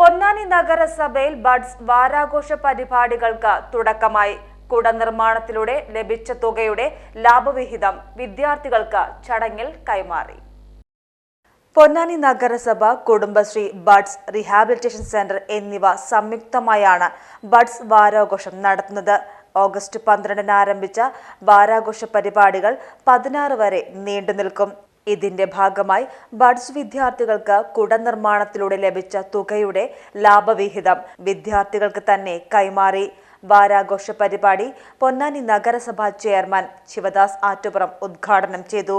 പൊന്നാനി നഗരസഭയിൽ ബഡ്സ് വാരാഘോഷ പരിപാടികൾക്ക് തുടക്കമായി. കുടനിർമ്മാണത്തിലൂടെ ലഭിച്ച തുകയുടെ ലാഭവിഹിതം വിദ്യാർത്ഥികൾക്ക് ചടങ്ങിൽ കൈമാറി. പൊന്നാനി നഗരസഭ കുടുംബശ്രീ ബഡ്സ് റീഹാബിലിറ്റേഷൻ സെന്റർ എന്നിവ സംയുക്തമായാണ് ബഡ്സ് വാരാഘോഷം നടത്തുന്നത്. ഓഗസ്റ്റ് പന്ത്രണ്ടിന് ആരംഭിച്ച വാരാഘോഷ പരിപാടികൾ പതിനാറ് വരെ നീണ്ടു നിൽക്കും ഇതിന്റെ ഭാഗമായി ബഡ്സ് വിദ്യാർത്ഥികൾക്ക് കുട നിർമ്മാണത്തിലൂടെ ലഭിച്ച തുകയുടെ ലാഭവിഹിതം വിദ്യാർത്ഥികൾക്ക് തന്നെ കൈമാറി. വാരാഘോഷ പരിപാടി പൊന്നാനി നഗരസഭാ ചെയർമാൻ ശിവദാസ് ആറ്റുപുറം ഉദ്ഘാടനം ചെയ്തു.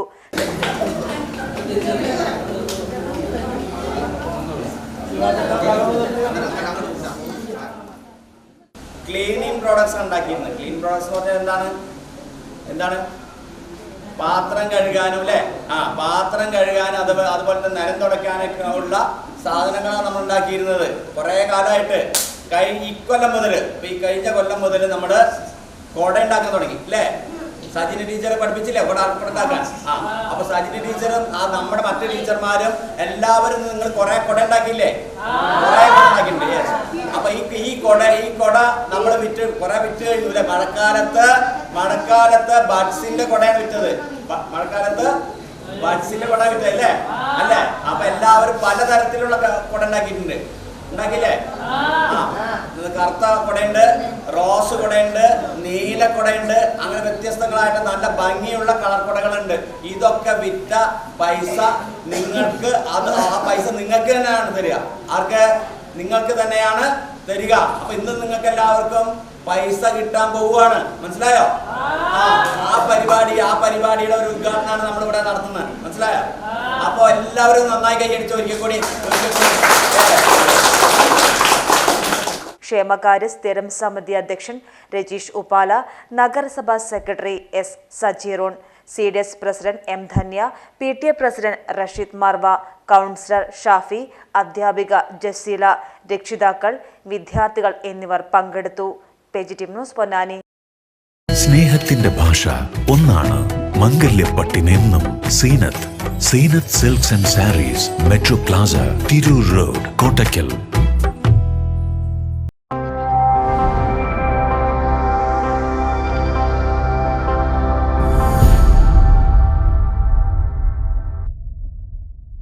ക്ലീനിങ് പ്രോഡക്ട്സ് ഉണ്ടാക്കിയിരുന്നത് ക്ലീൻ പ്രോഡക്ട്സ് എന്താണ്? എന്താണ്? പാത്രം കഴുകാനും അല്ലേ ആ പാത്രം കഴുകാനും അത് അതുപോലെ തന്നെ നരം തുടയ്ക്കാനൊക്കെ ഉള്ള സാധനങ്ങളാണ് നമ്മൾ ഉണ്ടാക്കിയിരുന്നത്. കുറേ കാലമായിട്ട്. കഴിഞ്ഞ ഇക്കൊല്ലം മുതൽ ഇപ്പൊ ഈ കഴിഞ്ഞ കൊല്ലം മുതൽ നമ്മൾ കുട ഉണ്ടാക്കാൻ തുടങ്ങി അല്ലേ സജിന ടീച്ചറെ പഠിപ്പിച്ചില്ലേ? കുട ഉണ്ടാക്കാൻ. ആ അപ്പൊ സജിന ടീച്ചറും ആ നമ്മുടെ മറ്റു ടീച്ചർമാരും എല്ലാവരും നിങ്ങൾ കുറെ കുട ഉണ്ടാക്കിയില്ലേ? കുറെ കുട ഉണ്ടാക്കിയിട്ടുണ്ട് yes. അപ്പൊ ഈ ഈ കൊട ഈ കൊട നമ്മൾ വിറ്റ് കുറെ വിറ്റ് കഴിഞ്ഞൂല മഴക്കാലത്ത് മഴക്കാലത്ത് ബഡ്സിന്റെ കൊടയാണ് വിറ്റത്. മഴക്കാലത്ത് ബഡ്സിന്റെ കൊട വിറ്റത് അല്ലേ? അല്ലേ? അപ്പൊ എല്ലാവരും പലതരത്തിലുള്ള കുട ഉണ്ടാക്കിയിട്ടുണ്ട്. ഉണ്ടാക്കില്ലേ കറുത്ത കുടയുണ്ട് റോസ് കുടയുണ്ട് നീല കുടയുണ്ട്. അങ്ങനെ വ്യത്യസ്തങ്ങളായിട്ട് നല്ല ഭംഗിയുള്ള കളർ കുടകളുണ്ട്. ഇതൊക്കെ വിറ്റ പൈസ നിങ്ങൾക്ക് അത് ആ പൈസ നിങ്ങൾക്ക് തന്നെയാണ് തരിക. ആർക്ക്? നിങ്ങൾക്ക് തന്നെയാണ് തരിക. അപ്പൊ ഇന്ന് നിങ്ങൾക്ക് എല്ലാവർക്കും പൈസ കിട്ടാൻ പോവുകയാണ്. മനസ്സിലായോ? ആ പരിപാടി ആ പരിപാടിയുടെ ഒരു ഉദ്ഘാടനമാണ് നമ്മൾ ഇവിടെ നടത്തുന്നത്. മനസ്സിലായോ? അപ്പൊ എല്ലാവരും നന്നായി കൈയടിച്ചു ഒരിക്കൽ കൂടി ക്ഷേമകാര്യ സ്ഥിരം സമിതി അധ്യക്ഷൻ രജീഷ് ഉപാല നഗരസഭാ secretary S സജീറോൺ C D S president M Dhanya P T A president Rasheed Marva councillor Shafi അധ്യാപിക ജസീല രക്ഷിതാക്കൾ വിദ്യാർത്ഥികൾ എന്നിവർ പങ്കെടുത്തു. ന്യൂസ് പൊന്നാനി. സ്നേഹത്തിന്റെ ഭാഷ ഒന്നാണ് മംഗല്യപ്പട്ടിനെന്നും Zeenath Zeenath silks and saris Metro Plaza Tirur road Kottakkal.